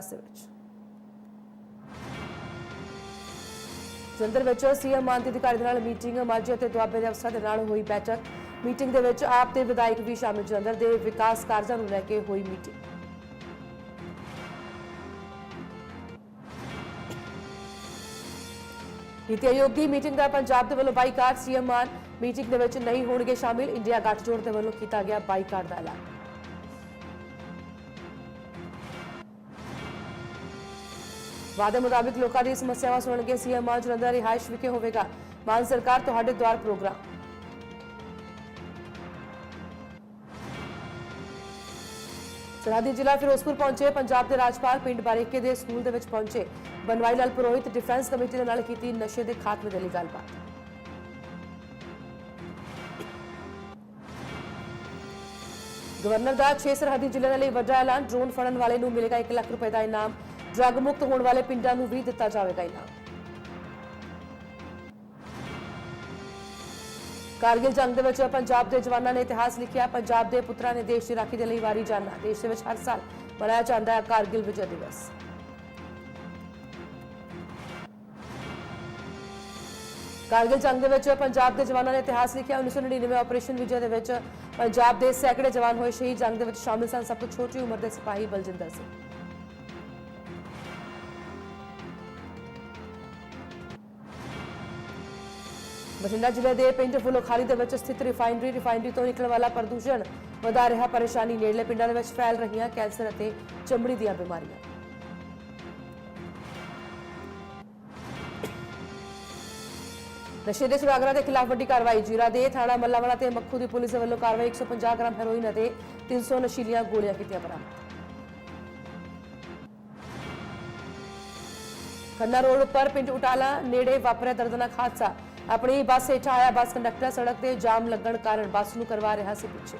ਇਜਲਾਸ ਵਿੱਚ। ਜਲੰਧਰ ਵਿੱਚ ਸੀਐਮ ਮਾਨ ਦੇ ਅਧਿਕਾਰੀ ਦੇ ਨਾਲ ਮੀਟਿੰਗ, ਮਾਝੇ ਅਤੇ ਦੁਆਬੇ ਦੇ ਅਫਸਰਾਂ ਦੇ ਨਾਲ ਹੋਈ ਬੈਠਕ। ਮੀਟਿੰਗ ਦੇ ਵਿੱਚ ਆਪ ਦੇ ਵਿਧਾਇਕ ਵੀ ਸ਼ਾਮਿਲ। ਜਲੰਧਰ ਦੇ ਵਿਕਾਸ ਕਾਰਜਾਂ ਨੂੰ ਲੈ ਕੇ ਹੋਈ ਮੀਟਿੰਗ। ਨੀਤੀ ਆਯੋਗ ਦੀ ਮੀਟਿੰਗ ਦਾ ਪੰਜਾਬ ਦੇ ਵੱਲੋਂ ਬਾਈਕਾਟ। ਸੀਐਮ ਮਾਨ ਮੀਟਿੰਗ ਦੇ ਵਿੱਚ ਨਹੀਂ ਹੋਣਗੇ ਸ਼ਾਮਿਲ। ਇੰਡੀਆ ਗੱਠਜੋੜ ਦੇ ਵੱਲੋਂ ਕੀਤਾ ਗਿਆ ਬਾਈਕਾਟ ਦਾ ਐਲਾਨ। ਵਾਅਦੇ ਮੁਤਾਬਿਕ ਲੋਕਾਂ ਦੀ ਸਮੱਸਿਆਵਾਂ ਸੁਣਨਗੇ ਸੀਐਮ ਮਾਨ ਜਲੰਧਰ ਰਿਹਾਇਸ਼ ਵਿਖੇ ਹੋਵੇਗਾ। ਮਾਨ ਸਰਕਾਰ, ਤੁਹਾਡੇ ਦੁਆਰ ਪ੍ਰੋਗਰਾਮ। ਸਰਹੱਦੀ ਜ਼ਿਲ੍ਹਾ ਫਿਰੋਜ਼ਪੁਰ ਪਹੁੰਚੇ। ਪੰਜਾਬ ਦੇ ਰਾਜਪਾਲ ਪਿੰਡ ਬਾਰੇਕੇ ਦੇ ਸਕੂਲ ਦੇ ਵਿੱਚ ਪਹੁੰਚੇ। ਬਨਵਾਈ ਲਾਲ ਪੁਰੋਹਿਤ ਡਿਫੈਂਸ ਕਮੇਟੀ ਦੇ ਨਾਲ ਕੀਤੀ ਨਸ਼ੇ ਦੇ ਖਾਤਮੇ ਦੇ ਲਈ ਗੱਲਬਾਤ। ਗਵਰਨਰ ਦਾ 6 ਸਰਹੱਦੀ ਜ਼ਿਲ੍ਹਿਆਂ ਦੇ ਲਈ ਵੱਡਾ ਐਲਾਨ। ਡਰੋਨ ਫੜਨ ਵਾਲੇ ਨੂੰ ਮਿਲੇਗਾ 1 ਲੱਖ ਰੁਪਏ ਦਾ ਇਨਾਮ। ਡਰੱਗ ਮੁਕਤ ਹੋਣ ਵਾਲੇ ਪਿੰਡਾਂ ਨੂੰ ਵੀ ਦਿੱਤਾ ਜਾਵੇਗਾ ਇਨਾਮ। ਕਾਰਗਿਲ ਜੰਗ ਦੇ ਵਿੱਚ ਪੰਜਾਬ ਦੇ ਜਵਾਨਾਂ ਨੇ ਇਤਿਹਾਸ ਲਿਖਿਆ, ਪੰਜਾਬ ਦੇ ਪੁੱਤਰਾਂ ਨੇ ਦੇਸ਼ ਦੀ ਰਾਖੀ ਦੇ ਲਈ ਵਾਰੀ ਜਾਨਾ ਦੇਸ਼ ਦੇ ਵਿੱਚ ਹਰ ਸਾਲ ਮਨਾਇਆ ਜਾਂਦਾ ਹੈ ਕਾਰਗਿਲ ਵਿਜੈ ਦਿਵਸ। ਕਾਰਗਿਲ ਜੰਗ ਦੇ ਵਿੱਚ ਪੰਜਾਬ ਦੇ ਜਵਾਨਾਂ ਨੇ ਇਤਿਹਾਸ ਲਿਖਿਆ 1999 ਆਪਰੇਸ਼ਨ ਵਿਜੇ ਦੇ ਵਿੱਚ ਪੰਜਾਬ ਦੇ ਸੈਂਕੜੇ ਜਵਾਨ ਹੋਏ ਸ਼ਹੀਦ। ਜੰਗ ਦੇ ਵਿੱਚ ਸ਼ਾਮਿਲ ਸਨ ਸਭ ਤੋਂ ਛੋਟੀ ਉਮਰ ਦੇ ਸਿਪਾਹੀ ਬਲਜਿੰਦਰ ਸਿੰਘ। ਬਠਿੰਡਾ ਜ਼ਿਲ੍ਹੇ ਦੇ ਪਿੰਡ ਫੁਲੋਖਾਲੀ ਦੇ ਵਿੱਚ ਸਥਿਤ ਰਿਫਾਈਨਰੀ ਰਿਫਾਈਨਰੀ ਤੋਂ ਨਿਕਲਣ ਵਾਲਾ ਪ੍ਰਦੂਸ਼ਣ ਵਧਾ ਰਿਹਾ, ਪਰੇਸ਼ਾਨੀ ਨੇੜਲੇ ਪਿੰਡਾਂ ਦੇ ਵਿੱਚ ਫੈਲ ਰਹੀਆਂ ਕੈਂਸਰ ਅਤੇ ਚਮੜੀ ਦੀਆਂ ਬਿਮਾਰੀਆਂ। ਨਸ਼ੇ ਦੇ ਸੁਰਾਗਰਾਂ ਦੇ ਖਿਲਾਫ ਵੱਡੀ ਕਾਰਵਾਈ, ਜੀਰਾ ਦੇ ਥਾਣਾ ਮੱਲਾਵਾਲਾ ਤੇ ਮੱਖੂ ਦੀ ਪੁਲਿਸ ਵੱਲੋਂ ਕਾਰਵਾਈ 150 ਗ੍ਰਾਮ ਹੈਰੋਇਨ ਅਤੇ 300 ਨਸ਼ੀਲੀਆਂ ਗੋਲੀਆਂ ਕੀਤੀਆਂ ਬਰਾਮਦ। ਖੰਨਾ ਰੋਡ ਉੱਪਰ ਪਿੰਡ ਉਟਾਲਾ ਨੇੜੇ ਵਾਪਰਿਆ ਦਰਦਨਾਕ ਹਾਦਸਾ। ਆਪਣੀ ਬੱਸ ਹੇਠਾਂ ਆਇਆ ਬੱਸ ਕੰਡਕਟਰ ਸੜਕ ਤੇ ਜਾਮ ਲੱਗਣ ਕਾਰਨ ਬੱਸ ਨੂੰ ਕਰਵਾ ਰਿਹਾ ਸੀ ਪਿੱਛੇ।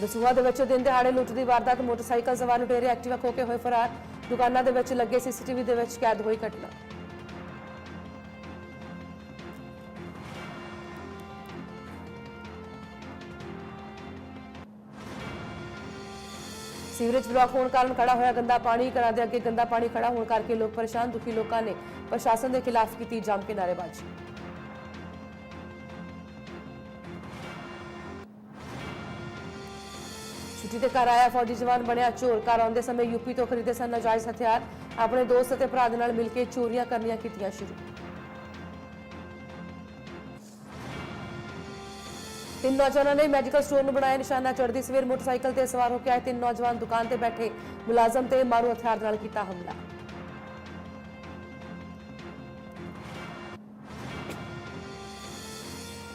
ਦਸੂਹਾ ਦੇ ਵਿੱਚ ਦਿਨ ਦਿਹਾੜੇ ਲੁੱਟ ਦੀ ਵਾਰਦਾਤ, ਮੋਟਰਸਾਈਕਲ ਸਵਾਰ ਲੁਟੇਰੇ ਐਕਟਿਵਾ ਖੋ ਕੇ ਹੋਏ ਫਰਾਰ। ਦੁਕਾਨਾਂ ਦੇ ਵਿੱਚ ਲੱਗੇ ਸੀਸੀਟੀਵੀ ਦੇ ਵਿੱਚ ਕੈਦ ਹੋਈ ਘਟਨਾ। ਸੀਵਰੇਜ ਬਲਾਕ ਹੋਣ ਕਾਰਨ ਖੜਾ ਹੋਇਆ ਗੰਦਾ ਪਾਣੀ, ਘਰਾਂ ਦੇ ਅੱਗੇ ਗੰਦਾ ਪਾਣੀ ਖੜਾ ਹੋਣ ਕਰਕੇ ਲੋਕ ਪਰੇਸ਼ਾਨ, ਦੁਖੀ ਲੋਕਾਂ ਨੇ ਪ੍ਰਸ਼ਾਸਨ ਦੇ ਖਿਲਾਫ ਕੀਤੀ ਜੰਮ ਕੇ ਨਾਅਰੇਬਾਜ਼ੀ। ਛੁੱਟੀ ਤੇ ਘਰ ਆਇਆ ਫੌਜੀ ਜਵਾਨ ਬਣਿਆ ਚੋਰ। ਘਰ ਆਉਂਦੇ ਸਮੇਂ ਯੂਪੀ ਤੋਂ ਖਰੀਦੇ ਸਨ ਨਾਜਾਇਜ਼ ਹਥਿਆਰ। ਆਪਣੇ ਦੋਸਤ ਅਤੇ ਭਰਾ ਦੇ ਨਾਲ ਮਿਲ ਕੇ ਚੋਰੀਆਂ ਕਰਨੀਆਂ ਕੀਤੀਆਂ ਸ਼ੁਰੂ। ਤਿੰਨ ਨੌਜਵਾਨਾਂ ਨੇ ਮੈਡੀਕਲ ਸਟੋਰ ਨੂੰ ਬਣਾਇਆ ਨਿਸ਼ਾਨਾ ਚੜ੍ਹਦੀ ਸਵੇਰ ਮੋਟਰਸਾਈਕਲ ਤੇ ਸਵਾਰ ਹੋ ਕੇ ਆਏ ਤਿੰਨ ਨੌਜਵਾਨ ਦੁਕਾਨ ਤੇ ਬੈਠੇ ਮੁਲਾਜ਼ਮ ਤੇ ਮਾਰੂ ਹਥਿਆਰ ਨਾਲ ਕੀਤਾ ਹਮਲਾ।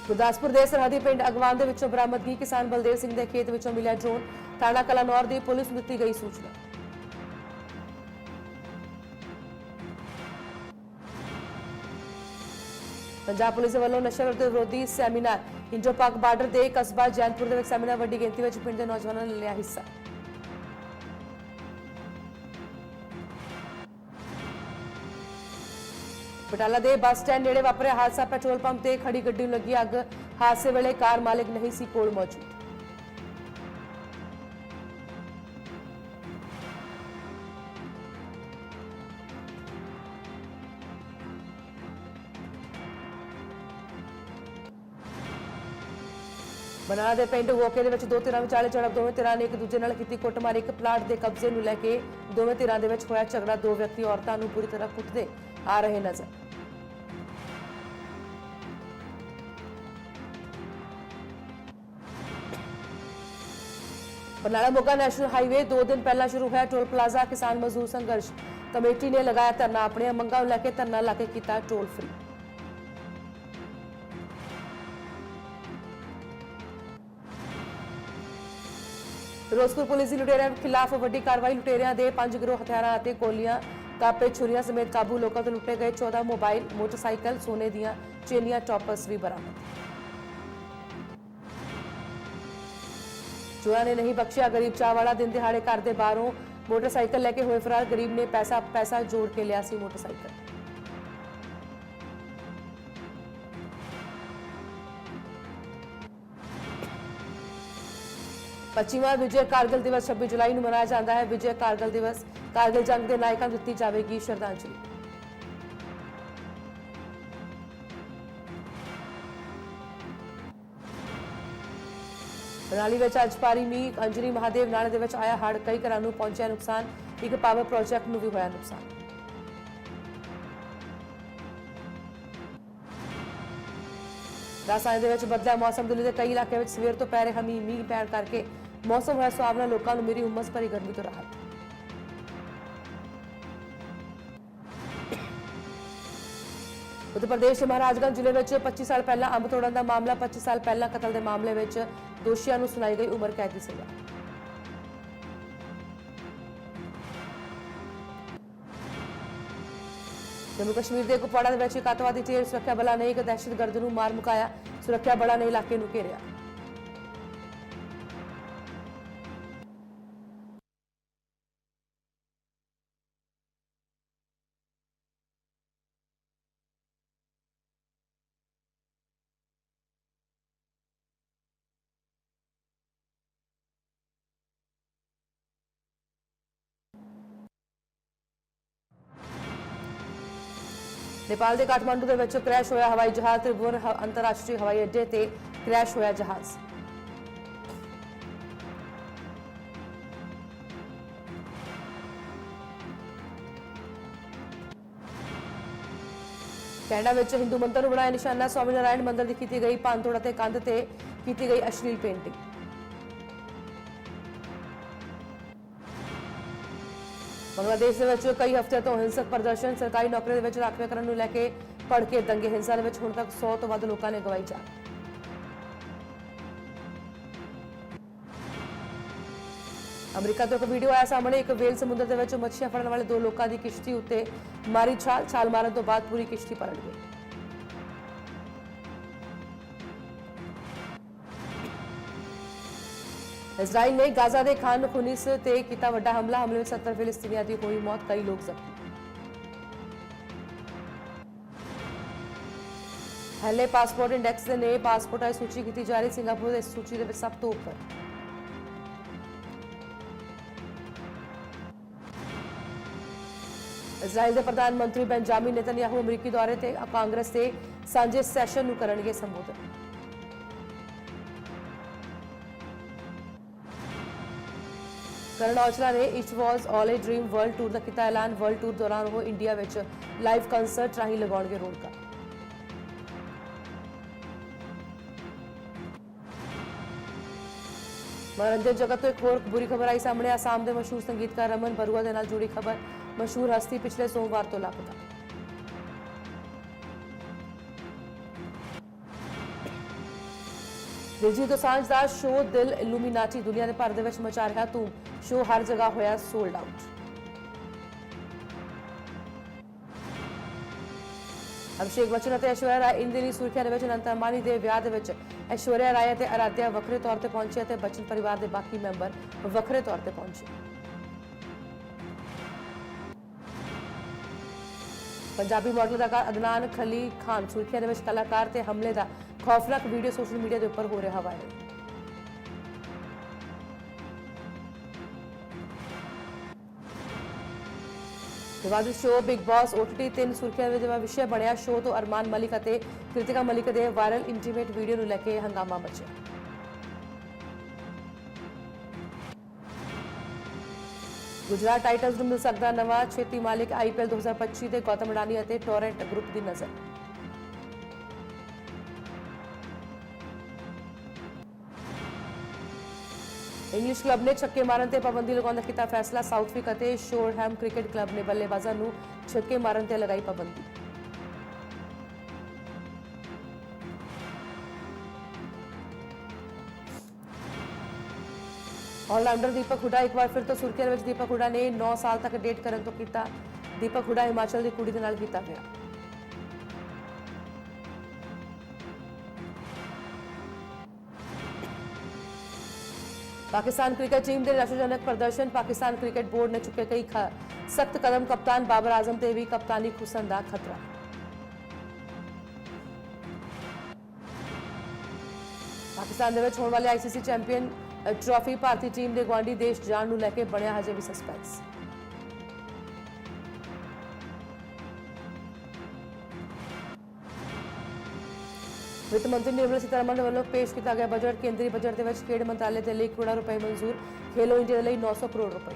ਗੁਰਦਾਸਪੁਰ ਦੇ ਸਰਹੱਦੀ ਪਿੰਡ ਅਗਵਾਨ ਦੇ ਵਿੱਚੋਂ ਬਰਾਮਦਗੀ ਕਿਸਾਨ ਬਲਦੇਵ ਸਿੰਘ ਦੇ ਖੇਤ ਵਿੱਚੋਂ ਮਿਲਿਆ ਡਰੋਨ। ਥਾਣਾ ਕਲਾਨੌਰ ਦੀ ਪੁਲਿਸ ਨੂੰ ਦਿੱਤੀ ਗਈ ਸੂਚਨਾ। ਪੰਜਾਬ ਪੁਲਿਸ ਵੱਲੋਂ ਨਸ਼ਾ ਵਿਰੋਧੀ ਸੈਮੀਨਾਰ, ਇੰਡੋ ਪਾਕ ਬਾਰਡਰ ਦੇ ਕਸਬਾ ਜੈਨਪੁਰ ਦੇ ਵਿੱਚ ਸੈਮੀਨਾਰ ਵੱਡੀ ਗਿਣਤੀ ਵਿੱਚ ਪਿੰਡ ਦੇ ਨੌਜਵਾਨਾਂ ਨੇ ਲਿਆ ਹਿੱਸਾ। ਬਟਾਲਾ ਦੇ ਬੱਸ ਸਟੈਂਡ ਨੇੜੇ ਵਾਪਰਿਆ ਹਾਦਸਾ, ਪੈਟਰੋਲ ਪੰਪ ਤੇ ਖੜੀ ਗੱਡੀ ਨੂੰ ਲੱਗੀ ਅੱਗ। ਹਾਦਸੇ ਵੇਲੇ ਕਾਰ ਮਾਲਕ ਨਹੀਂ ਸੀ, ਕੋਲ ਮੌਜੂਦ। ਬਨਾਲਾ ਦੇ ਪਿੰਡ ਵੋਕੇ ਦੇ ਵਿੱਚ ਦੋ ਧਿਰਾਂ ਵਿਚਾਲੇ ਝੜਪ ਦੋਵੇਂ ਧਿਰਾਂ ਨੇ ਇੱਕ ਦੂਜੇ ਨਾਲ ਕੀਤੀ ਕੁੱਟਮਾਰ। ਇੱਕ ਪਲਾਟ ਦੇ ਕਬਜ਼ੇ ਨੂੰ ਲੈ ਕੇ ਦੋਵੇਂ ਧਿਰਾਂ ਦੇ ਵਿੱਚ ਹੋਇਆ ਝਗੜਾ। ਦੋ ਵਿਅਕਤੀ ਔਰਤਾਂ ਨੂੰ ਪੂਰੀ ਤਰ੍ਹਾਂ ਕੁੱਟਦੇ ਆ ਰਹੇ ਨਜ਼ਰ। ਬਰਨਾਲਾ ਮੋਗਾ ਨੈਸ਼ਨਲ ਹਾਈਵੇ 2 ਦਿਨ ਪਹਿਲਾਂ ਸ਼ੁਰੂ ਹੋਇਆ ਟੋਲ ਪਲਾਜ਼ਾ। ਕਿਸਾਨ ਮਜ਼ਦੂਰ ਸੰਘਰਸ਼ ਕਮੇਟੀ ਨੇ ਲਗਾਇਆ ਧਰਨਾ। ਆਪਣੀਆਂ ਮੰਗਾਂ ਨੂੰ ਲੈ ਕੇ ਧਰਨਾ ਲਾ ਕੇ ਕੀਤਾ ਟੋਲ ਫ੍ਰੀ। ਫਿਰੋਜ਼ਪੁਰ ਪੁਲਿਸ ਦੀ ਲੁਟੇਰਿਆਂ ਖਿਲਾਫ ਵੱਡੀ ਕਾਰਵਾਈ, ਲੁਟੇਰਿਆਂ ਦੇ ਪੰਜ ਗਰੋਹ ਹਥਿਆਰਾਂ ਅਤੇ ਗੋਲੀਆਂ, ਕਾਪੇ, ਛੁਰੀਆਂ ਸਮੇਤ ਕਾਬੂ ਲੋਕਾਂ ਤੋਂ ਲੁੱਟੇ ਗਏ 14 ਮੋਬਾਈਲ, ਮੋਟਰਸਾਈਕਲ, ਸੋਨੇ ਦੀਆਂ ਚੇਨੀਆਂ ਟੌਪਸ ਵੀ ਬਰਾਮਦ। ਚੋਰਾਂ ਨੇ ਨਹੀਂ ਬਖਸ਼ਿਆ, ਗਰੀਬ ਚਾਹ ਵਾਲਾ ਦਿਨ ਦਿਹਾੜੇ ਘਰ ਦੇ ਬਾਹਰੋਂ ਮੋਟਰਸਾਈਕਲ ਲੈ ਕੇ ਹੋਏ ਫਰਾਰ, ਗਰੀਬ ਨੇ ਪੈਸਾ ਪੈਸਾ ਜੋੜ ਕੇ ਲਿਆ ਸੀ ਮੋਟਰਸਾਈਕਲ। ਪੱਚੀਵਾਂ ਵਿਜੇ ਕਾਰਗਿਲ ਦਿਵਸ 26 ਜੁਲਾਈ ਨੂੰ ਮਨਾਇਆ ਜਾਂਦਾ ਹੈ। ਵਿਜੇ ਕਾਰਗਿਲ ਦਿਵਸ, ਕਾਰਗਿਲ ਜੰਗ ਦੇ ਨਾਇਕਾਂ ਨੂੰ ਦਿੱਤੀ ਜਾਵੇਗੀ ਸ਼ਰਧਾਂਜਲੀ। ਬਨਾਲੀ ਵਿੱਚ ਅੱਜ ਪਾਰੀ ਮੀਂਹ, ਅੰਜਲੀ ਮਹਾਦੇਵ ਨਾਲੇ ਦੇ ਵਿੱਚ ਆਇਆ ਹੜ੍ਹ, ਕਈ ਘਰਾਂ ਨੂੰ ਪਹੁੰਚਿਆ ਨੁਕਸਾਨ, ਇੱਕ ਪਾਵਰ ਪ੍ਰੋਜੈਕਟ ਨੂੰ ਵੀ ਹੋਇਆ ਨੁਕਸਾਨ। ਰਾਜਸਥਾਨ ਦੇ ਵਿੱਚ ਬਦਲਿਆ ਮੌਸਮ, ਦਿੱਲੀ ਦੇ ਕਈ ਇਲਾਕਿਆਂ ਵਿੱਚ ਸਵੇਰ ਤੋਂ ਪੈ ਰਿਹਾ ਮੀਂਹ ਮੀਂਹ ਪੈਣ ਕਰਕੇ ਮੌਸਮ ਹੋਇਆ ਸੁਹਾਵਣਾ ਲੋਕਾਂ ਨੂੰ ਮੇਰੀ ਉਮਸ ਭਰੀ ਗਰਮੀ ਤੋਂ ਰਾਹਤ। ਉੱਤਰ ਪ੍ਰਦੇਸ਼ ਦੇ ਮਹਾਰਾਜਗੰਜ ਜ਼ਿਲ੍ਹੇ ਵਿੱਚ 25 ਸਾਲ ਪਹਿਲਾਂ ਅੰਬ ਤੋੜਨ ਦਾ ਮਾਮਲਾ 25 ਸਾਲ ਪਹਿਲਾਂ ਕਤਲ ਦੇ ਮਾਮਲੇ ਵਿੱਚ ਦੋਸ਼ੀਆਂ ਨੂੰ ਸੁਣਾਈ ਗਈ ਉਮਰ ਕੈਦ ਦੀ ਸਜ਼ਾ। ਜੰਮੂ ਕਸ਼ਮੀਰ ਦੇ ਕੁਪਵਾੜਾ ਦੇ ਵਿੱਚ ਇੱਕ ਅੱਤਵਾਦੀ ਢੇਰ ਸੁਰੱਖਿਆ ਬਲਾਂ ਨੇ ਇੱਕ ਦਹਿਸ਼ਤਗਰਦ ਨੂੰ ਮਾਰ ਮੁਕਾਇਆ। ਸੁਰੱਖਿਆ ਬਲਾਂ ਨੇ ਇਲਾਕੇ ਨੂੰ ਘੇਰਿਆ। ਨੇਪਾਲ ਦੇ ਕਾਠਮਾਂਡੂ ਦੇ ਵਿੱਚ ਕ੍ਰੈਸ਼ ਹੋਇਆ ਹਵਾਈ ਜਹਾਜ਼ ਤ੍ਰਿਭੁਵਨ ਅੰਤਰਰਾਸ਼ਟਰੀ ਹਵਾਈ ਅੱਡੇ ਤੇ ਕ੍ਰੈਸ਼ ਹੋਇਆ ਜਹਾਜ਼। ਕੈਨੇਡਾ ਵਿੱਚ ਹਿੰਦੂ ਮੰਦਰ ਨੂੰ ਬਣਾਇਆ ਨਿਸ਼ਾਨਾ ਸਵਾਮੀ ਨਾਰਾਇਣ ਮੰਦਰ ਦੀ ਕੀਤੀ ਗਈ ਭੰਨਤੋੜ ਅਤੇ ਕੰਧ ਤੇ ਕੀਤੀ ਗਈ ਅਸ਼ਲੀਲ ਪੇਂਟਿੰਗ। ਬੰਗਲਾਦੇਸ਼ ਦੇ ਵਿੱਚ ਕਈ ਹਫ਼ਤਿਆਂ ਤੋਂ ਹਿੰਸਕ ਪ੍ਰਦਰਸ਼ਨ ਸਰਕਾਰੀ ਨੌਕਰੀ ਦੇ ਵਿੱਚ ਰਾਖਵੇਂਕਰਨ ਨੂੰ ਲੈ ਕੇ ਭੜਕੇ ਦੰਗੇ। ਹਿੰਸਾ ਦੇ ਵਿੱਚ ਹੁਣ ਤੱਕ 100 ਤੋਂ ਵੱਧ ਲੋਕਾਂ ਨੇ ਗਵਾਈ ਜਾਨ। ਅਮਰੀਕਾ ਤੋਂ ਇੱਕ ਵੀਡੀਓ ਆਇਆ ਸਾਹਮਣੇ, ਇੱਕ ਵੇਲ ਸਮੁੰਦਰ ਦੇ ਵਿੱਚ ਮੱਛੀਆਂ ਫੜਨ ਵਾਲੇ ਦੋ ਲੋਕਾਂ ਦੀ ਕਿਸ਼ਤੀ ਉੱਤੇ ਮਾਰੀ ਛਾਲ। ਛਾਲ ਮਾਰਨ ਤੋਂ ਬਾਅਦ ਪੂਰੀ ਕਿਸ਼ਤੀ ਪਲਟ ਗਈ। ਇਜ਼ਰਾਈਲ ਨੇ ਗਾਜ਼ਾ ਦੇ ਖਾਨ ਖੁਨੀਸ ਤੇ ਕੀਤਾ ਵੱਡਾ ਹਮਲਾ। ਹਮਲੇ ਵਿੱਚ 70 ਫਿਲਿਸਤੀਨੀਆਂ ਦੀ ਹੋਈ ਮੌਤ, ਕਈ ਲੋਕ ਜ਼ਖਮੀ ਹਲੇ ਪਾਸਪੋਰਟ ਇੰਡੈਕਸ ਦੇ ਨੇ ਪਾਸਪੋਰਟਾਂ ਦੀ ਸੂਚੀ ਕੀਤੀ ਜਾ ਰਹੀ। ਸਿੰਗਾਪੁਰ ਇਸ ਸੂਚੀ ਦੇ ਵਿੱਚ ਸਭ ਤੋਂ ਉੱਪਰ। ਇਜ਼ਰਾਈਲ ਦੇ ਪ੍ਰਧਾਨ ਮੰਤਰੀ ਬੈਂਜਾਮਿਨ ਨੇਤਨਯਾਹੂ ਅਮਰੀਕੀ ਦੌਰੇ ਤੇ ਕਾਂਗਰਸ ਦੇ ਸਾਂਝੇ ਸੈਸ਼ਨ ਨੂੰ ਕਰਨਗੇ ਸੰਬੋਧਨ। ਕਰਨ ਔਜਲਾ ਨੇ it was all a dream world tour ਦਾ ਕੀਤਾ ਐਲਾਨ। ਵਰਲਡ ਟੂਰ ਦੌਰਾਨ ਉਹ ਇੰਡੀਆ ਵਿੱਚ ਲਾਈਵ ਕੰਸਰਟ ਰਾਹੀਂ ਲਗਾਉਣਗੇ ਰੌਣਕਾਂ। ਮਨੋਰੰਜਨ ਜਗਤ ਤੋਂ ਇੱਕ ਹੋਰ ਬੁਰੀ ਖਬਰ ਆਈ ਸਾਹਮਣੇ। ਆਸਾਮ ਦੇ ਮਸ਼ਹੂਰ ਸੰਗੀਤਕਾਰ ਰਮਨ ਬਰੂਆ ਦੇ ਨਾਲ ਜੁੜੀ ਖਬਰ। ਮਸ਼ਹੂਰ ਹਸਤੀ ਪਿਛਲੇ ਸੋਮਵਾਰ ਤੋਂ ਲਾਪਤਾ। ਦਿਲਜੀਤ ਦੋਸਾਂਝ ਦਾ ਸ਼ੋਅ ਦਿਲ ਇਲੂਮੀਨਾਟੀ ਦੁਨੀਆ ਦੇ ਭਰ ਦੇ ਵਿੱਚ ਮਚਾ ਰਿਹਾ ਧੂਮ। ਸ਼ੋਅ ਹਰ ਜਗ੍ਹਾ ਹੋਇਆ ਸੋਲਡ ਆਊਟ ਅਭਿਸ਼ੇਕ ਬੱਚਨ ਅਤੇ ਐਸ਼ਵਰਿਆ ਰਾਏ ਇਨ ਦਿਨੀ ਸੁਰਖੀਆਂ ਦੇ ਵਿੱਚ, ਅਨੰਤ ਅੰਬਾਨੀ ਦੇ ਵਿਆਹ ਦੇ ਵਿੱਚ ਐਸ਼ਵਰਿਆ ਰਾਏ ਅਤੇ ਅਰਾਧਿਆ ਵੱਖਰੇ ਤੌਰ ਤੇ ਪਹੁੰਚੇ ਅਤੇ ਬੱਚਨ ਪਰਿਵਾਰ ਦੇ ਬਾਕੀ ਮੈਂਬਰ ਵੱਖਰੇ ਤੌਰ ਤੇ ਪਹੁੰਚੇ। ਪੰਜਾਬੀ ਮਾਡਲ ਅਦਾਕਾਰ ਅਦਨਾਨ ਖਲੀ ਖਾਨ ਸੁਰਖੀਆਂ ਦੇ ਵਿੱਚ ਕਲਾਕਾਰ ਤੇ ਹਮਲੇ ਦਾ ਖੌਫਨਾਕ ਵੀਡੀਓ ਸੋਸ਼ਲ ਮੀਡੀਆ ਦੇ ਉੱਪਰ ਹੋ ਰਿਹਾ ਵਾਇਰਲ ਵਿਵਾਦਿਤ ਸ਼ੋਅ ਬਿਗ ਬਾਸ OTT ਤਿੰਨ ਸੁਰਖੀਆਂ ਵਿੱਚ ਵਿਸ਼ੇ ਬਣਿਆ ਸ਼ੋਅ ਤੋਂ ਅਰਮਾਨ ਮਲਿਕ ਅਤੇ ਕ੍ਰਿਤਿਕਾ ਮਲਿਕ ਦੇ ਵਾਇਰਲ ਇੰਟੀਮੇਟ ਵੀਡੀਓ ਨੂੰ ਲੈ ਕੇ ਹੰਗਾਮਾ ਮਚਿਆ। ਗੁਜਰਾਤ ਟਾਈਟਨਸ ਨੂੰ ਮਿਲ ਸਕਦਾ ਨਵਾਂ ਛੇਤੀ ਮਾਲਿਕ IPL 2025 ਦੇ ਗੌਤਮ ਅਡਾਨੀ ਅਤੇ ਟੋਰੈਂਟ ਗਰੁੱਪ ਦੀ ਨਜ਼ਰ। ਇੰਗਲਿਸ਼ ਕਲੱਬ ਨੇ ਛੱਕੇ ਮਾਰਨ ਤੇ ਪਾਬੰਦੀ ਲਗਾਉਣ ਦਾ ਕੀਤਾ ਫੈਸਲਾ। ਸਾਊਥਵਿਕ ਅਤੇ ਸ਼ੋਰਹੈਮ ਕ੍ਰਿਕਟ ਕਲੱਬ ਨੇ ਬੱਲੇਬਾਜ਼ਾਂ ਨੂੰ ਛੱਕੇ ਮਾਰਨ ਤੇ ਲਗਾਈ ਪਾਬੰਦੀ। ਆਲਰਾਊਂਡਰ ਦੀਪਕ ਹੁੱਡਾ ਇੱਕ ਵਾਰ ਫਿਰ ਤੋਂ ਸੁਰਖੀਆਂ ਦੇ ਵਿੱਚ। ਦੀਪਕ ਹੁੱਡਾ ਨੇ 9 ਸਾਲ ਤੱਕ ਡੇਟ ਕਰਨ ਤੋਂ ਕੀਤਾ। ਦੀਪਕ ਹੁਡਾ ਹਿਮਾਚਲ ਦੀ ਕੁੜੀ ਦੇ ਨਾਲ ਕੀਤਾ ਵਿਆਹ। ਪਾਕਿਸਤਾਨ ਕ੍ਰਿਕਟ ਟੀਮ ਦੇ ਨਿਰਾਸ਼ਾਜਨਕ ਪ੍ਰਦਰਸ਼ਨ ਪਾਕਿਸਤਾਨ ਕ੍ਰਿਕਟ ਬੋਰਡ ਨੇ ਚੁੱਕੇ ਕਈ ਸਖਤ ਕਦਮ ਕਪਤਾਨ ਬਾਬਰ ਆਜ਼ਮ ਤੇ ਵੀ ਕਪਤਾਨੀ ਖੁਸਨ ਦਾ ਖਤਰਾ ਪਾਕਿਸਤਾਨ ਦੇ ਵਿੱਚ ਹੋਣ ਵਾਲੇ ਆਈਸੀਸੀ ਚੈਂਪੀਅਨ ਅ, ਟਰਾਫੀ ਭਾਰਤੀ ਟੀਮ ਦੇ ਗਵਾਂਢੀ ਦੇਸ਼ ਜਾਣ ਨੂੰ ਲੈ ਕੇ ਬਣਿਆ ਹਜੇ ਵੀ ਸਸਪੈਂਸ ਵਿੱਤ ਮੰਤਰੀ ਨਿਰਮਲਾ ਸੀਤਾਰਮਨ ਵੱਲੋਂ ਪੇਸ਼ ਕੀਤਾ ਗਿਆ ਬਜਟ ਕੇਂਦਰੀ ਬਜਟ ਦੇ ਵਿੱਚ ਖੇਡ ਮੰਤਰਾਲੇ ਦੇ ਲਈ ਕਰੋੜਾਂ ਰੁਪਏ ਮਨਜ਼ੂਰ, ਖੇਲੋ ਇੰਡੀਆ ਦੇ ਲਈ 900 ਕਰੋੜ ਰੁਪਏ।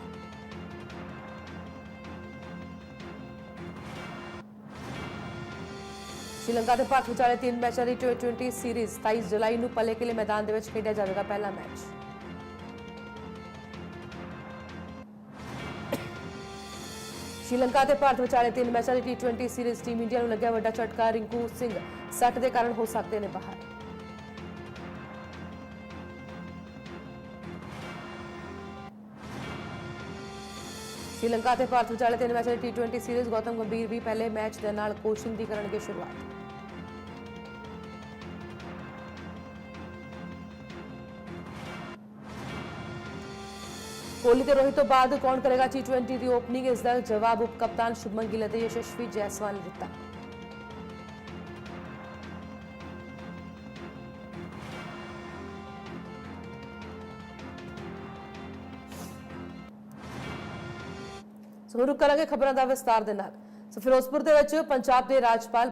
ਸ਼੍ਰੀਲੰਕਾ ਤੇ ਭਾਰਤ ਵਿਚਾਲੇ ਤਿੰਨ ਮੈਚਾਂ ਦੀ T20 ਸੀਰੀਜ਼ 27 ਜੁਲਾਈ ਨੂੰ ਪਲੇ ਕਿਲੇ ਮੈਦਾਨ ਦੇ ਵਿੱਚ ਖੇਡਿਆ ਜਾਵੇਗਾ ਪਹਿਲਾ ਮੈਚ। ਸ਼੍ਰੀਲੰਕਾ ਤੇ ਭਾਰਤ ਵਿਚਾਲੇ ਤਿੰਨ ਮੈਚਾਂ ਦੀ T20 ਸੀਰੀਜ਼ ਟੀਮ ਇੰਡੀਆ ਨੂੰ ਲੱਗਿਆ ਵੱਡਾ ਝਟਕਾ। ਰਿੰਕੂ ਸਿੰਘ ਸੱਟ ਦੇ ਕਾਰਨ ਹੋ ਸਕਦੇ ਨੇ ਬਾਹਰ। ਸ਼੍ਰੀਲੰਕਾ ਤੇ ਭਾਰਤ ਵਿਚਾਲੇ ਤਿੰਨ ਮੈਚਾਂ ਦੀ T20 ਸੀਰੀਜ਼ ਗੌਤਮ ਗੰਭੀਰ ਵੀ ਪਹਿਲੇ ਮੈਚ ਦੇ ਨਾਲ ਕੋਚਿੰਗ ਦੀ ਕਰਨਗੇ ਸ਼ੁਰੂਆਤ। ਕੋਹਲੀ ਤੇ ਰੋਹਿਤ ਤੋਂ ਬਾਅਦ ਕੌਣ ਕਰੇਗਾ T20 ਦੀ ਓਪਨਿੰਗ ਇਸ ਦਾ ਜਵਾਬ ਉਪ ਕਪਤਾਨ ਸ਼ੁਭਮਨ ਗਿੱਲ ਅਤੇ ਯਸ਼ਸਵੀ ਜੈਸਵਾਲ ਨੇ ਦਿੱਤਾ ਸੋ ਰੁਕ ਕਰਾਂਗੇ ਖਬਰਾਂ ਦਾ ਵਿਸਤਾਰ ਦੇ ਨਾਲ ਸੋ ਫਿਰੋਜ਼ਪੁਰ ਦੇ ਵਿੱਚ ਪੰਜਾਬ ਦੇ ਰਾਜਪਾਲ